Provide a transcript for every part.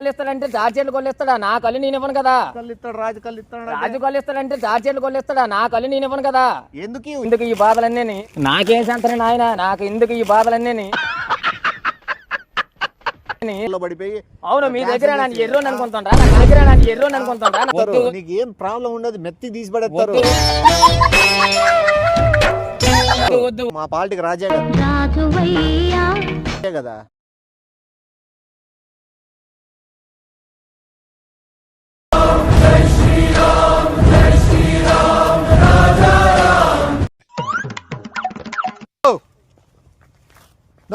కళ్ళు ఇస్తాడంటే చార్జీలు కొల్లు ఇస్తాడా నా కళ్ళు నేను ఇవ్వను కదా. కళ్ళు ఇస్తాడు రాజు కళ్ళు ఇస్తాడు రాజు కళ్ళు ఇస్తాడంటే చార్జీలు కొల్లు ఇస్తాడా నా కళ్ళు నేను ఇవ్వను కదా. ఎందుకు ఈ ఎందుకు ఈ బాధలన్నీ నాకేం సంతరం నాయన? నాకు ఎందుకు ఈ బాధలన్నీ పడిపోయి అవును మీ దగ్గర నన్ను ఎర్రోని అనుకుంటుండ్రా? నా దగ్గర నన్ను ఎర్రోని అనుకుంటుండ్రా? వస్తారు. నీకు ఏం ప్రాబ్లం ఉండదు మెత్తి తీసి పడేస్తారు. మా పార్టీకి రాజే కదా?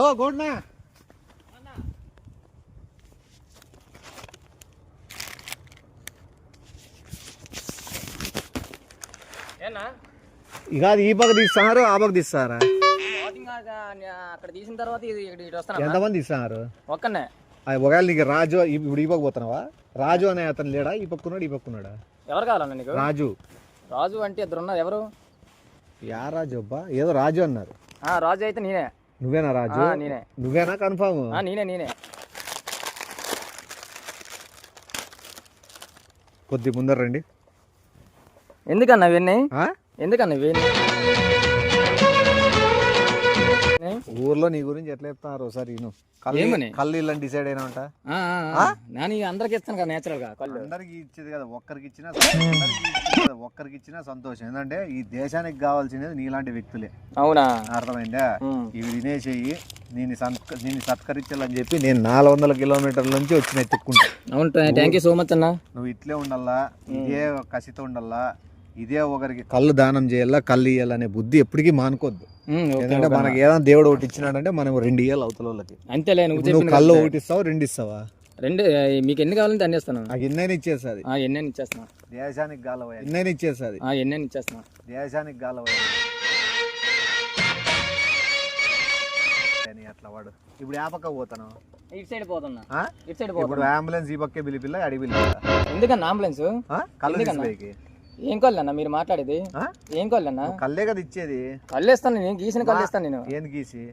రాజువయ్యా రాజే కదా నో గుడ్ నా ఏనా? ఇక అది ఈ పక్క తీస్తున్నారు ఆ పక్క తీస్తారా? అక్కడ తీసిన తర్వాత ఎంతమంది ఇస్తున్నారు ఒక్కనే. అది ఒకవేళ నీకు రాజు ఇప్పుడు ఈ పక్క పోతున్నావా? రాజు అనే అతను లేడా? ఈ పక్కున్నాడు ఈ పక్కున్నాడా ఎవరు కావాలన్న నీకు? రాజు. రాజు అంటే ఇద్దరు ఉన్నారు ఎవరు? యా రాజు అబ్బా ఏదో రాజు అన్నారు. ఆ రాజు అయితే నేనే. నువ్వేనా రాజు? నేనే. నువ్వేనా కన్ఫామ్ ఆ నేనే నేనే. కొద్ది ముందర రండి. ఎందుకన్నా ఇవన్నీ? ఆ? ఎందుకన్నా ఇవన్నీ? ఊర్లో నీ గురించి ఎట్లా చెప్తున్నారు ఒకసారి నేను ఏమని? కళ్ళు ఇల్లని డిసైడ్ అయినా ఉంటా నేను అందరికి ఇస్తాను కదా నేచురల్గా కళ్ళు. అందరికి ఇచ్చేది కదా ఒక్కరికి ఇచ్చినా ఒక్కరికి ఇచ్చినా సంతోషం. ఎందుకంటే ఈ దేశానికి కావాల్సినది నీలాంటి వ్యక్తులే. అవునా? అర్థమైందా. ఇవి తినేసేయి నేను నేను సత్కరించాలని చెప్పి నేను నాలుగు వందల కిలోమీటర్ల నుంచి వచ్చిన ఎత్తుక్కుంటా. అవును థ్యాంక్ యూ సో మచ్ అన్న. నువ్వు ఇట్లే ఉండాలా ఇదే కసితో ఉండాలా ఇదే ఒకరికి కళ్ళు దానం చేయాలా కళ్ళు ఇయ్యాలనే బుద్ధి ఎప్పటికీ మానుకోద్దు. ఎందుకంటే మనకి ఏదైనా దేవుడు ఒకటి ఇచ్చినాడంటే మనం రెండు ఇయ్యాలి అవతల వాళ్ళకి. అంతేలే నువ్వు కళ్ళు ఒకటి ఇస్తావు రెండు ఇస్తావా? రెండు మీకు ఎన్ని కావాలంటే అన్ని ఇస్తాను. నాకు ఎన్నైనా ఇచ్చేస్తుంది. ఆ ఎన్ని ఇచ్చేస్తున్నా. దేశానికి గాలవయ్య. ఎన్నైనా ఇచ్చేస్తుంది. ఆ ఎన్ని ఇచ్చేస్తున్నా. దేశానికి గాలవయ్య. అని అట్లా వాడు. ఇప్పుడు ఆ పక్క పోతాను. ఇటు సైడ్ పోతున్నా? ఇటు సైడ్ ఇప్పుడు అంబులెన్స్ ఈ పక్కే పిలిపిల్ల అడిగి పిలిపిల్ల. ఎందుకన్నా అంబులెన్స్? కళ్ళు ఏం కళ్ళు అన్న మీరు మాట్లాడేది? ఆ? ఏం కళ్ళు అన్న నువ్వు కళ్ళే కదా ఇచ్చేది. కళ్ళు ఇస్తాను నేను గీసిన కళ్ళు ఇస్తాను నేను. ఏంది గీసి?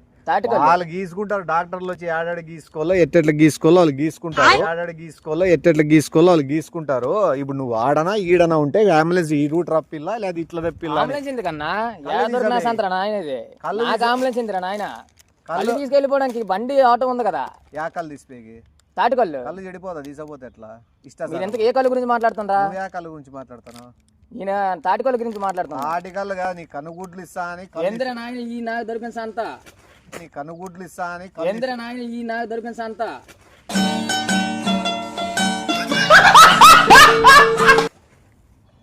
వాళ్ళు గీసుకుంటారు డాక్టర్లు వచ్చి ఆడాడు గీసుకోవాలో ఎట్టెట్లా గీసుకోవాలో వాళ్ళు గీసుకుంటారు. ఆడాడు గీసుకోవాలో ఎట్టెట్లా గీసుకోవాలో వాళ్ళు గీసుకుంటారు. ఇప్పుడు నువ్వు ఆడనా ఈడనా ఉంటే అంబులెన్స్ ఈ రూట్ రప్పిల్లా లేదా ఇట్లా రప్పిల్లా అని. అంబులెన్స్ ఎందుకన్నా? కళ్ళు నాకు అంబులెన్స్ ఎందురా నాయన? కళ్ళు తీసుకెళ్ళిపోవడానికి బండి ఆటో ఉంది కదా. యా కళ్ళు తీసిపోయి తాటి కళ్ళు. కళ్ళు చెడిపోదా తీసపోతే ఎట్లా? ఇష్టా ఏ కళ్ళు గురించి మాట్లాడుతుండ్రా? నువ్వు యా కళ్ళు గురించి మాట్లాడుతాను ఈయన తాటి కళ్ళు గురించి మాట్లాడుతున్నా. ఆటి కళ్ళు కాదు నీ కనుగుడ్లు ఇస్తా అని కళ్ళు ఎంద్ర నాయన ఈ నాకు దొరికిన సంత? నీ కనుగుడ్లు ఇస్తా అని కళ్ళు ఎంద్ర నాయన ఈ నాకు దొరికిన సంత?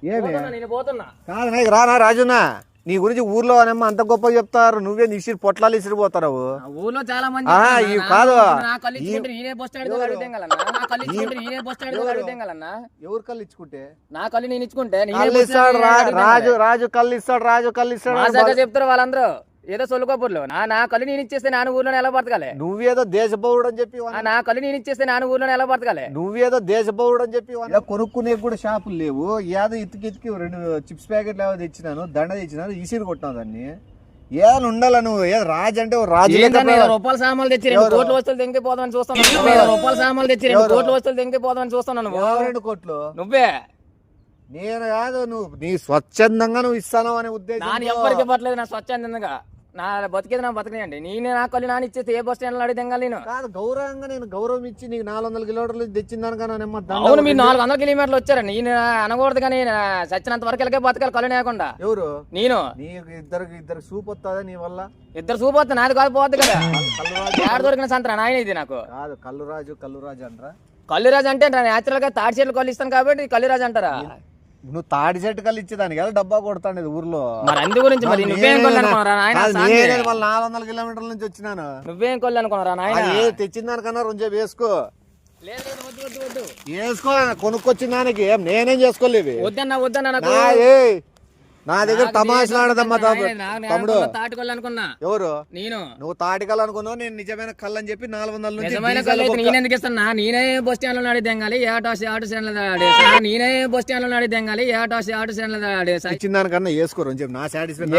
ఏమి? పోతున్నా, నేను పోతున్నా. కాదు నాకు రానా రాజునా నీ గురించి ఊర్లో అనేమ్మ అంత గొప్ప చెప్తారు. నువ్వే ఇసిరి పొట్లాలు ఇసిరిపోతారు ఊర్లో చాలా మంది నా కాదు. నా నా ఎవరు? కళ్ళు ఇచ్చుకుంటే? నా కళ్ళు నేను ఇచ్చుకుంటే రాజు. రాజు కళ్ళు ఇస్తాడు రాజు కళ్ళు ఇస్తాడు చెప్తారు వాళ్ళందరూ. ఏదో సొల్లుకోపూర్లో నా నా కళ్ళు నేను ఇచ్చేస్తే నాన్న ఊర్లోనే ఎలా బతకాలి? నువ్వేదో దేశ పౌరుడు అని చెప్పి నా కళ్ళు నేను ఇచ్చేస్తే నాన్న ఊర్లోనే ఎలా బతకాలి? నువ్వేదో దేశ పౌరుడు అని చెప్పి కొనుక్కునే కూడా షాపులు లేవు. ఏదో ఇతికి ఇతికి రెండు చిప్స్ ప్యాకెట్లు ఏదో తెచ్చినాను దండ తెచ్చినాను ఈసిరి కొట్టాను దాన్ని. ఏదో ఉండాల నువ్వు? ఏదో రాజు అంటే ఓ రాజు రూపాయల సామాన్లు తెచ్చి రెండు కోట్ల వస్తువులు తెంగి పోదామని చూస్తున్నాను రూపాయల సామాన్లు తెచ్చి రెండు కోట్ల వస్తువులు తెంగి పోదామని చూస్తున్నాను రెండు కోట్లు? నువ్వే. నేను కాదు నువ్వు. నీ స్వచ్ఛందంగా నువ్వు ఇస్తాను అనే ఉద్దేశం ఎవ్వరికి ఇవ్వట్లేదు నా స్వచ్ఛందంగా. నా బతికేది నా బతకనియండి నేను నా కళ్ళు నాన్న ఇచ్చేస్తే ఏ బస్ స్టాండ్లో అడిగితే నేను. కాదు గౌరవంగా నేను గౌరవం ఇచ్చి నీకు నాలుగు వందల కిలోమీటర్లు తెచ్చిన దానికన్నా అవును మీరు నాలుగు వందల కిలోమీటర్లు వచ్చారండి. నేను అనకూడదు కానీ చచ్చినంత వరకు వెళ్ళకే బతకాలి కళ్ళు లేకుండా ఎవరు? నేను. నీకు ఇద్దరికి ఇద్దరు సూప్ వస్తుందా నీ వల్ల? ఇద్దరు చూపోతే నాది కాదు పోద్ది కదా. ఏడ దొరికిన సంతరా నాయన ఇది నాకు. కాదు కల్లురాజు కల్లురాజు అంటారా? కల్లురాజు అంటే న్యాచురల్గా తాడి చెట్లు కళ్ళు ఇస్తాను కాబట్టి కల్లురాజు అంటారా? నువ్వు తాడి చెట్టు కల్లు ఇచ్చేదానికి కదా డబ్బా కొడతాండేది ఊర్లో? మరి అందు గురించి మరి నువ్వేం కొల్లు అనుకున్నారా నాయన? కాదు, సాంగ్ నేనే మళ్ళీ నాలుగు వందల కిలోమీటర్ల నుంచి వచ్చినాను. నువ్వేం కొల్లు అనుకున్నారా నాయన? అది తెచ్చిన దానికన్నా రెండు వేసుకో. లేదు లేదు వద్దు వద్దు వద్దు. వేసుకో కొనుక్కొచ్చిన దానికి. ఏం నేనేం చేసుకోలేవి? వద్దన్నా వద్దన్నా నాకు. నా నా దగ్గర తమాషలాడదమ్మా తమ్ముడు. తాటికొల్లు అనుకున్నా. ఎవరు? నేను. నువ్వు తాటికల్ అనుకున్నావు నేను నిజమైన కళ్ళు అని చెప్పి నాలుగు వందల నుంచి నేను ఎందుకు ఇస్తున్నా నేనే బస్ స్టాండ్లో నడి తెంగాలి. ఏ ఆటో ఆటో స్టాండ్లో ఆడేసా నేనే బస్ స్టాండ్లో నడి తెంగాలి. ఏ ఆటో ఆటో స్టాండ్లో ఆడేసా ఇచ్చిన దానికన్నా వేసుకోరు చెప్పి నా సాటిస్ఫై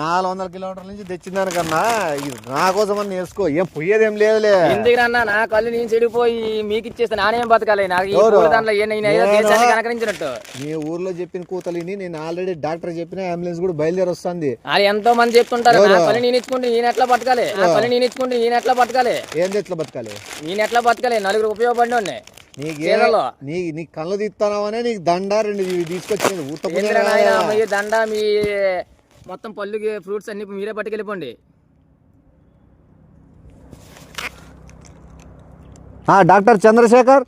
నాలుగు వందల కిలోమీటర్ల నుంచి తెచ్చిన దానికన్నా ఇది నా కోసం అని వేసుకో. ఏం పోయేదేం లేదులే. ఎందుకన్నా నా కళ్ళు నేను చెడిపోయి మీకు ఇచ్చేస్తే నానేం బతకాలి? ఏదో కనకరించినట్టు. మీ ఊర్లో చెప్పిన కూతలిని నేను ఆల్రెడీ డాక్టర్ చెప్పిన అంబులెన్స్ కూడా బయలుదేరి వస్తుంది వాళ్ళు ఎంతో మంది చెప్తుంటారు నా నేను ఇచ్చుకుంటే నేను ఎట్లా బతకాలి? నా కళ్ళు నేను ఇచ్చుకుంటే నేను ఎట్లా బతకాలి? ఏం తెట్లా బతకాలి? నేను ఎట్లా బతకాలి? నలుగురు ఉపయోగపడి చీరలో. నీ నీ కళ్ళు తీస్తానవనే నీకు దండ రెండు తీసుకొచ్చింది ఊత దండ మీ మొత్తం పళ్ళు ఫ్రూట్స్ అన్నీ మీరే పట్టుకెళ్ళిపోండి. డాక్టర్ చంద్రశేఖర్?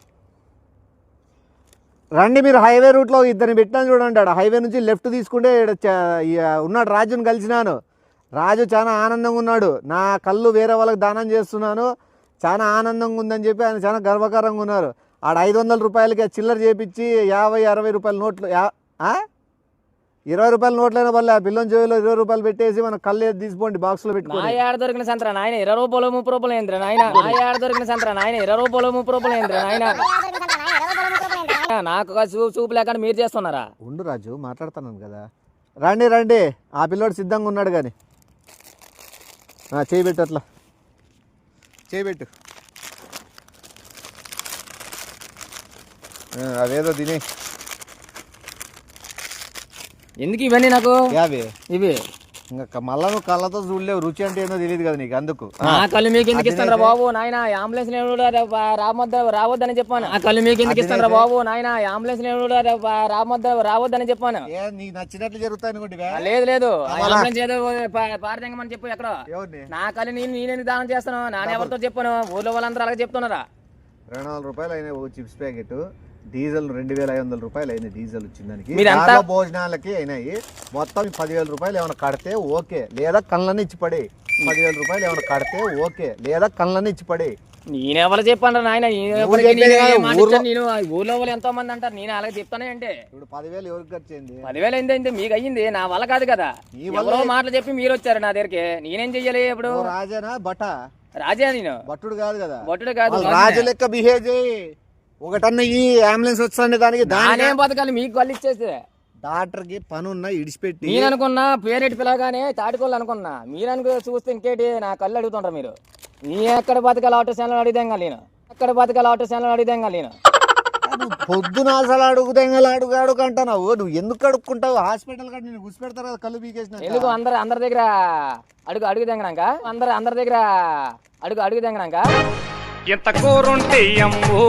రండి మీరు హైవే రూట్లో ఇద్దరిని పెట్టాను చూడండి ఆడ. హైవే నుంచి లెఫ్ట్ తీసుకుంటే ఈడ ఉన్నాడు రాజుని కలిసినాను. రాజు చాలా ఆనందంగా ఉన్నాడు. నా కళ్ళు వేరే వాళ్ళకి దానం చేస్తున్నాను. చాలా ఆనందంగా ఉందని చెప్పి ఆయన చాలా గర్వకారంగా ఉన్నారు. ఆడ ఐదు వందల రూపాయలకి ఆ చిల్లర చేపించి యాభై అరవై రూపాయల నోట్లు యా- ఇరవై రూపాయల నోట్లైన వల్ల పిల్లని చెవిలో ఇరవై రూపాయలు పెట్టేసి మన కళ్ళు తీసుకోండి బాక్స్లో నా పెట్టుకోండి ఏడ దొరికిన సంతరా నాయన? ఇరవై రూపాయలు ముప్పై రూపాయలు ఏంద్ర నాయన? నా ఏడ దొరికిన సంతరా నాయన? ఇరవై రూపాయలు ముప్పై రూపాయలు ఏంద్ర నాయన? నాకు ఒక చూ చూపు లేకుండా మీరు చేస్తున్నారా? ఉండు రాజు మాట్లాడుతున్నాను కదా. రండి రండి. ఆ పిల్లోడు సిద్ధంగా ఉన్నాడు కానీ చేయబెట్టు అట్లా. చేయబెట్టు అదేదో తిని. ఎందుకు ఇవన్నీ నాకు? యాభై. ఇవి. ఇంకా మళ్ళా నువ్వు కళ్ళతో చూడలేవు రుచి అంటే ఏందో తెలియదు కదా నీకు అందుకు. నా కళ్ళు మీకు ఎందుకు ఇస్తాను బాబు? నాయన అంబులెన్స్ రావద్ద రావద్దని చెప్పాను. ఆ కళ్ళు మీకు ఎందుకు ఇస్తాను బాబు? నాయన అంబులెన్స్ రావద్ద రావద్దని చెప్పాను. నీకు నచ్చినట్లు జరుగుతాయి అనుకుంటే ఆ, లేదు లేదు. ఆ అంబులెన్స్ ఏదో పా- పారదెంగమని చెప్పు ఎక్కడ. నా కళ్ళు నేను నేనెందుకు దానం చేస్తాను నాన్న ఎవరితో చెప్పాను ఊర్లో వాళ్ళందరూ అలాగే చెప్తున్నారా? రెండు వందల రూపాయలు అయినాయి ఓ చిప్స్ ప్యాకెట్. డీజిల్ రెండు వేల ఐదు వందల రూపాయలు అయింది డీజిల్ వచ్చిన దానికి మీరు ఎంత- దాంట్లో భోజనాలకి అయినాయి. మొత్తం పదివేల రూపాయలు ఏమైనా కడితే ఓకే. లేదా కళ్ళని ఇచ్చి పడే పదివేల రూపాయలు ఏమైనా కడితే ఓకే. లేదా కళ్ళని ఇచ్చి పడే నేనెవరు చెప్పాను నాయన? ఊర్లో- వాళ్ళు ఎంతో మంది అంటారు. నేను అలాగే చెప్తానే అంటే. ఇప్పుడు పదివేలు ఎవరికి ఖర్చు అయింది పదివేలు అయింది అయింది మీకు అయ్యింది. నా వల్ల కాదు కదా. ఎవరో మాటలు చెప్పి మీరు వచ్చారు నా దగ్గరికి. నేనేం చెయ్యాలి ఇప్పుడు? రాజానా? బట రాజా నేను. భట్టుడు కాదు కదా. బొట్టుడు కాదు రాజు లెక్క బిహేవ్ చేయి. ఒకటన్న ఈ అంబులెన్స్ వస్తుంది దానికి దాని నానేం బతకాలి? మీకు కళ్ళు ఇచ్చేస్తే. డాక్టర్కి పని ఉన్న ఇడిచిపెట్టి. నేను అనుకున్నా పేరెట్టి పిలవగానే తాటికోళ్ళు అనుకున్నా. మీరు అనుకో చూస్తే ఇంకేటి నా కళ్ళు అడుగుతుంటారు మీరు. నీ ఎక్కడ బతకాలి? ఆటో ఛానల్ అడిగిదేం నేను. ఎక్కడ బతకాలి? ఆటో ఛానల్ అడిగిదేం నేను. నువ్వు పొద్దున అసలు అడుగుదెంగలు అడుగు అడుగు అంటున్నావు. నువ్వు ఎందుకు అడుక్కుంటావు? హాస్పిటల్ కాడ నేను గుసిపెడతారు కదా కళ్ళు పీకేసిన ఎందుకు? అందరు అందరి దగ్గర అడుగు అడుగు తెంగనాక? అందరు అందరి దగ్గర అడుగు అడుగు తెంగనాక? ఎంత కూరుంటే అమ్ము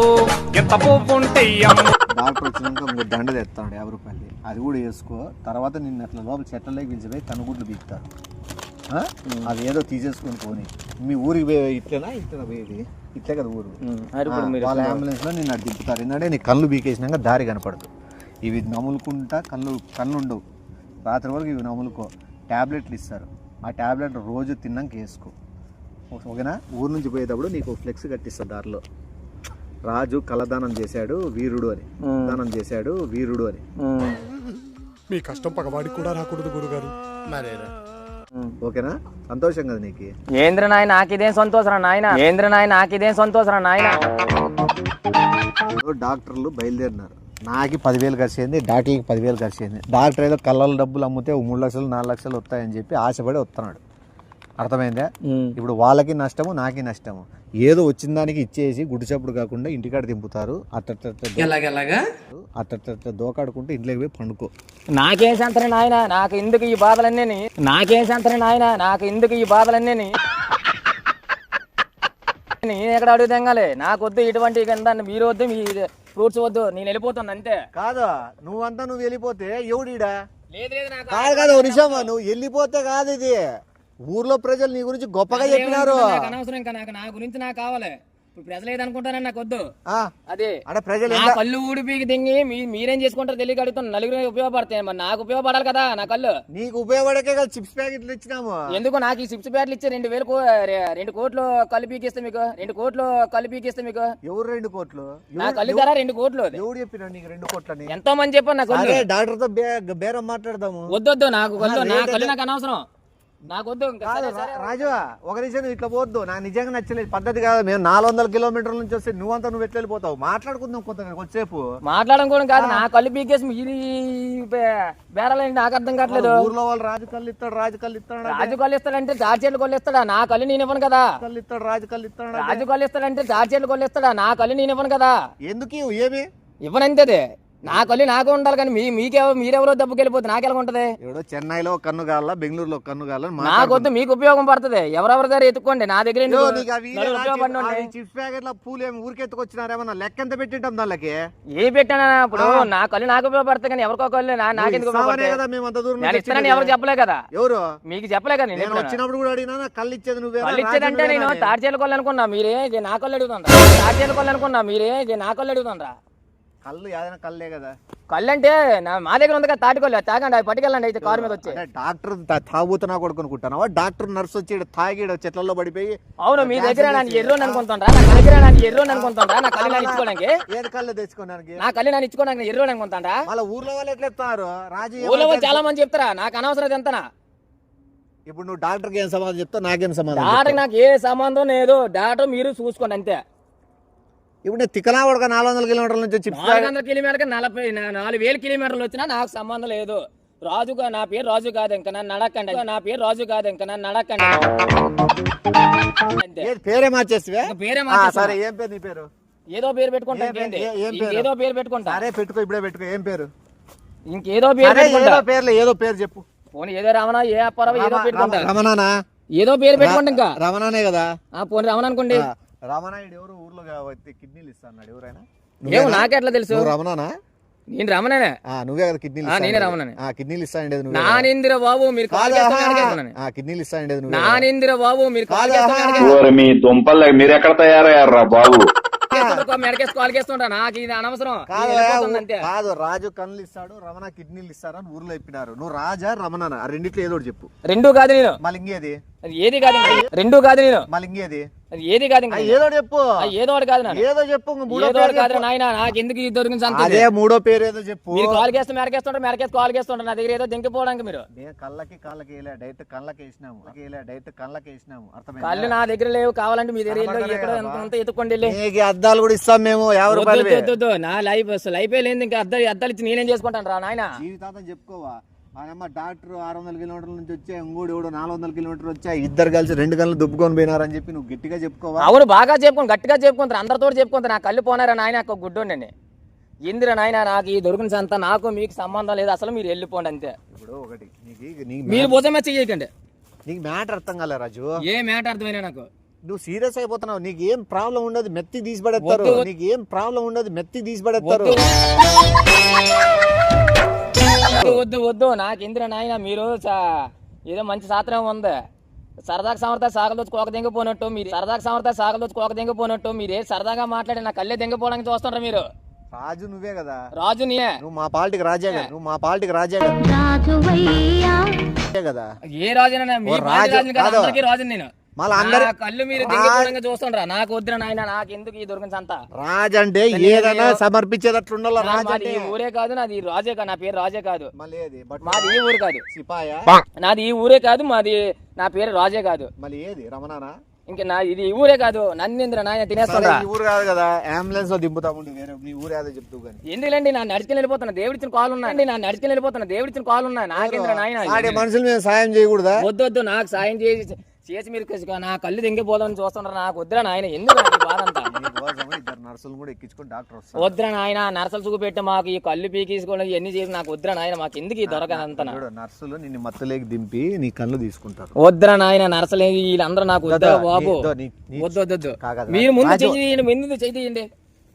ఎంత పువ్వుంటే అమ్ము. డాక్టర్ వచ్చినాక ఇంకో దండ తెస్తాడు యాభై రూపాయలు అది కూడా వేసుకో. తర్వాత నిన్ను అట్లా లోపల చెట్లలోకి పిలిచిపోయి కనుగుడ్లు బీక్తారు ఆ? అది ఏదో తీసేసుకొని పోని. మీ ఊరికి పోయి ఇట్లేనా ఇట్లా పోయేది? ఇట్లే కదా ఊరు. వాళ్ళ అంబులెన్స్లో నిన్ను అటు దింపుతారు ఎందుకంటే నీ కళ్ళు బీకేసినాక దారి కనపడదు. ఇవి నములుకుంటా కళ్ళు కళ్ళు ఉండవు రాత్రి వరకు ఇవి నములుకో. ట్యాబ్లెట్లు ఇస్తారు. ఆ ట్యాబ్లెట్ రోజు తిన్నాక వేసుకో. ఓకేనా? ఊరు నుంచి పోయేటప్పుడు నీకు ఫ్లెక్స్ కట్టిస్తారు దారిలో. రాజు కలదానం చేశాడు వీరుడు అని. దానం చేశాడు వీరుడు అని. మీ కష్టం పగవాడికి కూడా రాకూడదు గురుగారు. ఓకేనా? సంతోషం కదా నీకు? ఏంద్ర నాయన నాకిదేం సంతోషరా నాయన? ఏంద్ర నాయన నాకిదేం సంతోషరా నాయన? డాక్టర్లు బయలుదేరినారు. నాకి పదివేలు ఖర్చు అయింది డాక్టర్కి పదివేలు ఖర్చు అయింది డాక్టర్ ఏదో కళ్ళల డబ్బులు అమ్మితే మూడు లక్షలు నాలుగు లక్షలు వస్తాయని చెప్పి ఆశపడి వస్తున్నాడు. అర్థమైందా? ఇప్పుడు వాళ్ళకి నష్టము నాకి నష్టము. ఏదో వచ్చిన దానికి ఇచ్చేసి గుడిచప్పుడు కాకుండా ఇంటికాడ దింపుతారు. అట్ట అట్ట దోకాడుకుంటే ఇంట్లోకి పోయి పండుకో. నాకేం సంతరం నాయన నాకు ఎందుకు ఈ బాధలన్నీ నాకేం సంతరం నాయన నాకు ఎందుకు ఈ బాధలన్నీ నేను ఎక్కడ అడుగు తెంగాలి? నాకు వద్దు ఇటువంటి కింద మీరు వద్దు మీ ఫ్రూట్స్ వద్దు. నేను వెళ్ళిపోతాను అంతే. కాదా? నువ్వంతా నువ్వు వెళ్ళిపోతే ఎవడీడా లేదు లేదు నాకు కాదు కాదు నువ్వు వెళ్ళిపోతే కాదు ఇది. ఊర్లో ప్రజలు నీ గురించి గొప్పగా చెప్పినారు. నాకు అనవసరం ఇంకా నాకు నా గురించి నాకు కావాలి. ఇప్పుడు ప్రజలు ఏదనుకుంటారని నాకు వద్దు. ఆ, అదే. అక్కడ ప్రజలు నా ఎంత- కళ్ళు ఊడి పీకి దింగి మీ- మీరేం చేసుకుంటారో తెలియక అడుగుతాను నలుగురు ఉపయోగపడతాయి మరి. నాకు ఉపయోగపడాలి కదా నా కళ్ళు. నీకు ఉపయోగపడకే కదా చిప్స్ ప్యాకెట్లు ఇచ్చినాము ఎందుకు? నాకు ఈ సిప్స్ బ్యాట్లు ఇచ్చి రెండు వేలు కో- రె- రెండు కోట్లు కళ్ళు పీకిస్తే మీకు? రెండు కోట్లు కళ్ళు పీకిస్తే మీకు? ఎవరు రెండు కోట్లు? నా ఎవరు- కళ్ళు ధర రెండు కోట్లు అది. ఎవడు చెప్పినా నీకు రెండు కోట్లని? ఎంతో మంది చెప్పారు నా కళ్ళు. అదే డాక్టర్తో బే- బేరం మాట్లాడదాము. వద్దొద్దు నాకు కళ్ళు నా కళ్ళు నాకు అనవసరం. నాకొద్దు. రాజు ఒక నిమిషం ఇట్లా పోవద్దు. నాకు నిజంగా నచ్చలేదు. పద్ధతి కాదు. మేము నాలుగు వందల కిలోమీటర్ల నుంచి వస్తే నువ్వంతా నువ్వు ఎట్లా వెళ్ళిపోతావు? మాట్లాడుకుందాం కొంత కొద్దిసేపు. మాట్లాడడం కూడా కాదు. నా కళ్ళు పీకేసి మీరు బేరాలని నాకు అర్థం కావట్లేదు. ఊర్లో వాళ్ళు రాజు కళ్ళు ఇస్తాడు రాజు కళ్ళు ఇస్తాడు రాజు కళ్ళు ఇస్తాడంటే జార్జెట్లు కొల్లు ఇస్తాడా? నా కళ్ళు నేను ఇవ్వను కదా. కళ్ళు ఇస్తాడు రాజు కళ్ళు ఇస్తాడు రాజు కళ్ళు ఇస్తాడంటే జార్జెట్లు కొల్లు ఇస్తాడా? నా కళ్ళు నేను ఇవ్వను కదా. ఎందుకు? ఏమి? ఇవ్వనంతేది. నా కళ్ళు నాకు ఉండాలి కానీ మీ మీకెవ మీరెవరో దెబ్బకి వెళ్ళిపోతే నాకెలా ఉంటది ఎవడో చెన్నైలో ఒక కన్ను కావాలా బెంగళూరులో ఒక కన్ను కావాలా నాకొద్దు మీకు ఉపయోగం పడుతుంది. ఎవరెవరి దగ్గర ఎత్తుకోండి నా దగ్గర. చిప్స్ ప్యాకెట్ల పూలు ఏమి ఊరికెత్తుకొచ్చినారేమన్నా? లెక్క ఎంత పెట్టింటాం దానికి ఏ పెట్టానా ఇప్పుడు నా కళ్ళు నాకు ఉపయోగపడతాయి కానీ ఎవరికో నా- నాకెందుకు ఉపయోగపడతాయి? ఇస్తానని. ఎవరు చెప్పలే కదా? ఎవరు? మీకు చెప్పలే కదా నేను. వచ్చినప్పుడు కూడా అడిగినా కళ్ళు ఇచ్చేది నువ్వే కళ్ళు ఇచ్చేదంటే నేను తాడ్చేలు కొల్లు అనుకున్నా మీరే నా కళ్ళు అడుగుతుండ్రా. తాడ్చేలు కొల్లు అనుకున్నా మీరే ఇది నా కళ్ళు అడుగుతుండ్రా. కళ్ళు ఏదైనా కళ్ళే కదా. కళ్ళు అంటే నా మా దగ్గర ఉంది కదా తాటికొల్లు తాగండి అవి పట్టుకెళ్ళండి అయితే కారు మీద వచ్చి. డాక్టర్ తా- తాగుతున్నా కొడుకు అనుకుంటున్నావా డాక్టర్ నర్స్ వచ్చి ఈడ తాగి ఈడ చెట్లలో పడిపోయి. అవును మీ దగ్గర నన్ను ఎర్రోని అనుకుంటుండ్రా నా దగ్గర నన్ను ఎర్రోని అనుకుంటుండ్రా నా కళ్ళు నన్ను ఇచ్చుకోవడానికి ఏది కళ్ళు తెచ్చుకోవడానికి? నా కళ్ళు నన్ను ఇచ్చుకోవడానికి ఎర్రోని అనుకుంటాండ్రా మళ్ళీ ఊర్లో వాళ్ళు ఎట్లా ఎత్తారు రాజు ఊళ్ళో ఏమని వాళ్ళు చాలా మంది చెప్తారా? నాకు అనవసరం ఎంతనా? ఇప్పుడు నువ్వు డాక్టర్కి ఏం సమాధానం చెప్తావు? నాకేం సమాధానం డాక్టర్ నాకు ఏ సంబంధం లేదు. డాక్టర్ మీరు చూసుకోండి అంతే. ఇప్పుడు నేను తికనావడక నాలుగు వందల కిలోమీటర్ల నుంచి చిప్స్ నాలుగు వందల కిలోమీటర్కి నలభై నాలుగు వేల కిలోమీటర్లు వచ్చినా నాకు సంబంధం లేదు. రాజుగా నా పేరు రాజు కాదు ఇంకా నన్ను నడకండి. నా పేరు రాజు కాదు ఇంకా నన్ను నడకండి ఏది పేరే మార్చేసివే? ఇంకా పేరే. సరే ఏం పేరు నీ పేరు? ఏదో పేరు పెట్టుకుంటా ఏ పేరు? పెట్టుకుంటా. సరే పెట్టుకో ఇప్పుడే పెట్టుకో. ఏం పేరు? ఇంకేదో పేరు ఏదో పేర్లు ఏదో పేరు చెప్పు. పోనీ ఏదో రమణ ఏ అప్పారావు ఏదో పెట్టుకుంటా. రమణానా? ఏదో పేరు పెట్టుకుంటా ఇంకా. రమణానే కదా? ఆ పోనీ రమణ అనుకోండి. ఆ, రమణాయుడు ఎవరు ఊర్లో కాబట్టి కిడ్నీలు ఇస్తా అన్నాడు ఎవరైనా? ఏమో నాకెట్లా తెలుసు? రమణానా? నేను రమణనే. ఆ, నువ్వే కదా కిడ్నీలు ఆ, ఇస్తా నేనే. రమణనే. ఆ కిడ్నీలు ఇస్తా ఉండేది నువ్వే. నానేంద్ర బాబు మీరు కాల్ అడిగేస్తున్నాను. కిడ్నీలు ఇస్తా ఉండేది నువ్వే. నానేంద్ర బాబు మీరు కాల్ అడిగేస్తున్నాను. ఓరి మీ దుంపలు మీరెక్కడ తయారయ్యారా బాబు? చేస్తుండ్రు, మెడకేసి కాల్ చేస్తుంటా నాకు ఇది అనవసరం. కాదు అంతే. రాజు కన్నులు ఇస్తాడు రమణ కిడ్నీలు ఇస్తాడు అని ఊర్లో చెప్పినారు. నువ్వు రాజా రమణనా? ఆ రెండిట్లో ఏదో ఒకటి చెప్పు. రెండు కాదు నేను. మళ్ళీ ఇంకేది? అది ఏది కాదు? ఇంకా. రెండు కాదు నేను. మళ్ళీ ఇంకేది? అది ఏది కాదు ఇంకా. ఏదో చెప్పు. ఏదో ఒకటి కాదు నాన్న. ఏదో చెప్పు ఏదో ఒకటి కాదు. నాయన నాకు ఎందుకు ఇది దొరికిన సంత అదే మూడో పేరు ఏదో చెప్పు. మీరు కాల్ చేస్తే మెరకేస్తుంటారు మెరకేసి కాల్ చేస్తుంటారు నా దగ్గర ఏదో దింకిపోవడానికి మీరు. నేను కళ్ళకి కాళ్ళకి వేయలే డైరెక్ట్ కళ్ళకి వేసినాము. డైరెక్ట్ కళ్ళకి వేసినాము. కళ్ళు అర్థమైంది నా దగ్గర లేవు కావాలంటే మీ దగ్గర ఎక్కడ ఎంత ఎంత ఎత్తుకోండి నీకు అద్దాలు కూడా ఇస్తాం మేము వద్దు. నా లైఫ్ లైఫ్ లేదు ఇంకా అద్దలు అద్దాలు ఇచ్చి నేనేం చేసుకుంటాను రా నాయన? జీవితాంతం చెప్పుకోవా? మనమ్మ డాక్టర్ ఆరు వందల కిలోమీటర్ల నుంచి వచ్చా ఇంకోటి ఎవడు నాలుగు వందల కిలోమీటర్లు వచ్చా ఇద్దరు కలిసి రెండు కళ్ళు దుబ్బుకొని పోయినారని చెప్పి నువ్వు గట్టిగా చెప్పుకోవా? అవును బాగా చెప్పుకొని గట్టిగా చెప్పుకుంటారు అందరితో చెప్పుకుంటారు. నా కళ్ళు పోనారా నాయన? ఒక గుడ్డోండి ఇందిర నాయన నాకు ఈ దొరికిన సంత నాకు మీకు సంబంధం లేదు అసలు మీరు వెళ్ళిపోండి అంతే. ఇప్పుడు ఒకటి నీకు నీకు మీరు భుజమే చెయ్యకండి నీకు మ్యాటర్ అర్థం కాలే రాజు. ఏ మ్యాటర్ అర్థమైనా నాకు? నువ్వు సీరియస్ అయిపోతున్నావు నీకు ఏం ప్రాబ్లం ఉండదు మెత్తి తీసి పడేస్తారు. నీకు ఏం ప్రాబ్లం ఉండదు మెత్తి తీసి పడేస్తారు. వద్దు వద్దు, వద్దు. నాకు ఇందిర నాయన మీరు ఏదో మంచి శాస్త్రం ఉంది. సరదాకి సమర్థ సాగలు వచ్చి కోక దింగిపోనట్టు మీరు సరదాకి సమర్థ సాగలు వచ్చి కోక దింగిపోనట్టు మీరు ఏ సరదాగా మాట్లాడి నా కళ్ళే దింగిపోవడానికి చూస్తుంటారు మీరు? రాజు నువ్వే కదా. రాజు నీయే. నువ్వు మా పార్టీకి రాజే కదా. నువ్వు మా పార్టీకి రాజే కదా. రాజే కదా. ఏ రాజు, రాజుని కాదు కాదు. అందరికీ రాజుని నేను. మళ్ళీ కళ్ళు మీరు చూస్తుండ్రా. నాకు వద్దురా నాయన నాకు ఎందుకు ఈ దొరికిన సంత రాజు అంటే ఏదైనా సమర్పించేటట్లు ఉండాలి నా- రాజు అంటే ఈ ఊరే కాదు నాది ఈ రాజే కాదు నా పేరు రాజే కాదు. మళ్ళీ ఏది? బట్ మాది ఈ ఊరు కాదు. సిపాయా? నాది ఈ ఊరే కాదు మాది నా పేరు రాజే కాదు. మళ్ళీ ఏది? రమణానా? ఇంకా నా ఇది ఈ ఊరే కాదు. నన్నేంద్ర నాయన ఈ ఊరు కాదు కదా. అంబులెన్స్లో దింపుతా ఉండి వేరే నీ ఊరు ఏదో చెప్తూ కానీ. ఎందుకండి నా నడుచుకుని వెళ్ళిపోతున్నా. దేవుడిచ్చిన కాల్ ఉన్నాయి. నా నడుచుకుని వెళ్ళిపోతున్నా. దేవుడిచ్చిన కాల్ ఉన్నాయి. నాకేంద్ర నాయన? ఆడే మనుషులు మేము సాయం చేయకూడదా? వద్దు వద్దు నాకు సాయం చేసి చేసి మీరు నా కళ్ళు దింగిపోదామని చూస్తున్నారు. నాకు వద్దురా నాయన ఎందుకు నాకు బాధ అంతా? నీకోసం ఇద్దరు నర్సులు కూడా ఎక్కించుకొని డాక్టర్ వస్తారు. వద్దురా నాయన నరసలు చూపెట్టి మాకు ఈ కళ్ళు పీకేసుకోవడం ఇవన్నీ చేసి నాకు వద్దురా నాయన మాకు ఎందుకు ఈ దొరకదంతా నర్సులు నిన్ను మత్తులేకి దింపి నీ కళ్ళు తీసుకుంటారు. వద్దురా నాయన నరసలే వీళ్ళందరూ నాకు వద్దురా బాబు. వద్దు వద్దు మీరు ముందు రాజు. చెయ్యండి ముందు చెయ్యండి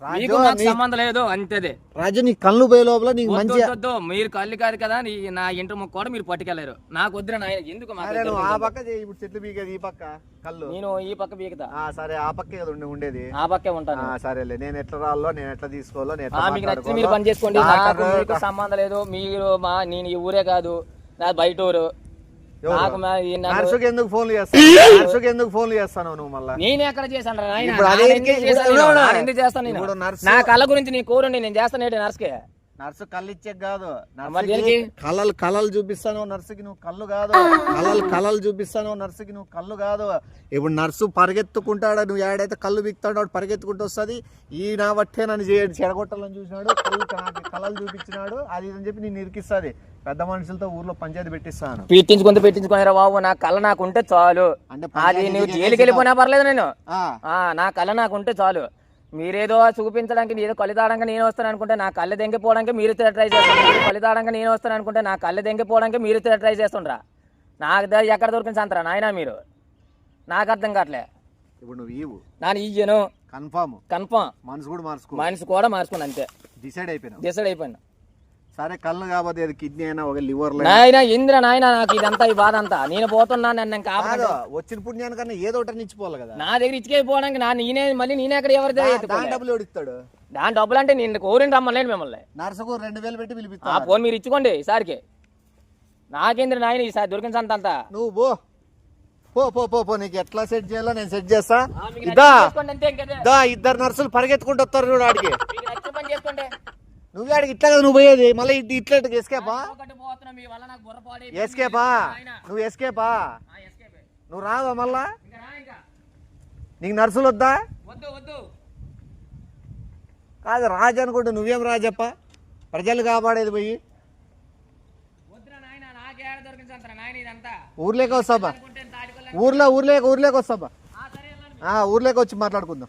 మీకు నాకు నీ- సంబంధం లేదు అంతేదే. రాజు నీ కళ్ళు పోయే లోపల నీకు వద్దు, మంచి వద్దు, వద్దు. మీరు కళ్ళు కాదు కదా నీ నా ఇంటర్ ముక్క కూడా మీరు పట్టుకెళ్ళారు. నాకు వద్దురా నాయన ఎందుకు నువ్వు ఆ? పక్క చేయి ఇప్పుడు చెట్లు పీకేది ఈ పక్క కళ్ళు. నేను ఈ పక్క బీకుతా ఆ సరే ఆ పక్కే కదా ఉండి ఉండేది. ఆ పక్కే ఉంటాను. ఆ సరేలే నేను ఎట్లా రావాలో నేను ఎట్లా తీసుకోవాలో నేను ఆ, మీకు నచ్చి మాట్లాడుకోవాలో. మీరు పని చేసుకోండి. నాకు మీకు సంబంధం లేదు. మీరు మా నేను ఈ ఊరే కాదు. నా బయట ఊరు. నర్సుకి ఎందుకు ఫోన్లు చేస్తాను నర్సుకి ఎందుకు ఫోన్లు చేస్తాను నువ్వు మళ్ళా? నేను ఎక్కడ చేశాను నా ఎందుకు చేస్తాను కళ్ళ గురించి నీ కోరండి నేను చేస్తాను నర్స్కి? నర్సు కళ్ళు ఇచ్చే కాదు కళలు కళలు చూపిస్తాను నర్సుకి నువ్వు కళ్ళు కాదు. కళలు కళలు చూపిస్తాను నర్సుకి నువ్వు కళ్ళు కాదు. ఇప్పుడు నర్సు పరిగెత్తుకుంటాడు నువ్వు ఏడైతే కళ్ళు బిక్తాడో వాడు పరిగెత్తుకుంటూ వస్తుంది. ఈ నా బట్టే నన్ను చే- చెడగొట్టాలని చూసినాడు కళ్ళు కళలు చూపించినాడు. అది అని చెప్పి నేను ఇరికిస్తుంది. పెద్ద మనుషులతో ఊర్లో పంచాయతీ పెట్టిస్తాను. పెట్టించుకుంటూ పెట్టించుకునేరా బాబు నా కళ్ళ నాకు ఉంటే చాలు. అంటే అది నువ్వు జైలుకి వెళ్ళిపోయినా పర్లేదు నేను. నా కళ్ళ నాకు ఉంటే చాలు. మీరేదో చూపించడానికి ఏదో తాడానికి నేను వస్తాను అనుకుంటే నా కళ్ళు దెంగిపోవడానికి మీరు ట్రై కళ్ళు తాడానికి నేను వస్తాను అనుకుంటే నా కళ్ళు దెంగిపోవడానికి మీరు ట్రై చేస్తుండ్రా. నాకు ఎక్కడ దొరికిన సంతరా నాయనా మీరు? నాకు అర్థం కావట్లే. ఇప్పుడు నువ్వు ఇయ్యను కన్ఫామ్. కన్ఫామ్. మనసు కూడా మార్చుకో. మనిషి కూడా మార్చుకుని అంతే. డిసైడ్ అయిపోయినావు. డిసైడ్ అయిపోయినా. సరే కళ్ళు అది కిడ్నీ అయినా ఒక లివర్ నాయన ఇంద్ర నాయన నాకు ఇదంతా ఈ బాధ అంతా. నేను పోతున్నా నన్ను కాదు. వచ్చిన పుణ్యానికన్నా ఏదో ఒకటి ఇచ్చిపోవాలి కదా. నా దగ్గర ఇచ్చిపోవడానికి నా నేనే మళ్ళీ నేనే అక్కడ ఎవరి. దాని డబ్బులు ఎవడిస్తాడు దాని డబ్బులు అంటే నేను కోరిని రమ్మలేను మిమ్మల్ని. నర్సుకు రెండు వేలు పెట్టి ఆ పిలిపిస్తా ఫోన్ మీరు ఇచ్చుకోండి ఈసారికి. నాకేంద్ర నాయన ఈసారి దొరికిన సంత అంతా. నువ్వు పో. పో పో పో పో. నీకు ఎట్లా సెట్ చేయాలో నేను సెట్ చేస్తా. ఇద్దా. ఇద్దరు నర్సులు పరిగెత్తుకుంటూ వస్తారు చూడు ఆడికి. నువ్వు ఆడికి ఇట్లా కదా నువ్వు పోయేది? మళ్ళీ ఇట్- ఇట్లా ఎస్కేపా. ఎస్కేపా. నువ్వు ఎస్కేపా. నువ్వు రావా మళ్ళా. నీకు నర్సులు వద్దా? కాదు రాజు అనుకుంటే నువ్వేం రాజప్ప? ప్రజలు కాపాడేది పోయి. వద్దురా నాయన నాకే ఆడ దొరికిన సంతరా నాయన ఇదంతా? ఊర్లోకి వస్తాబా అనుకుంటే తాడికొల్ల ఊర్లో ఊర్లోకి ఊర్లోకి వస్తాబా ఊర్లోకి వచ్చి మాట్లాడుకుందాం.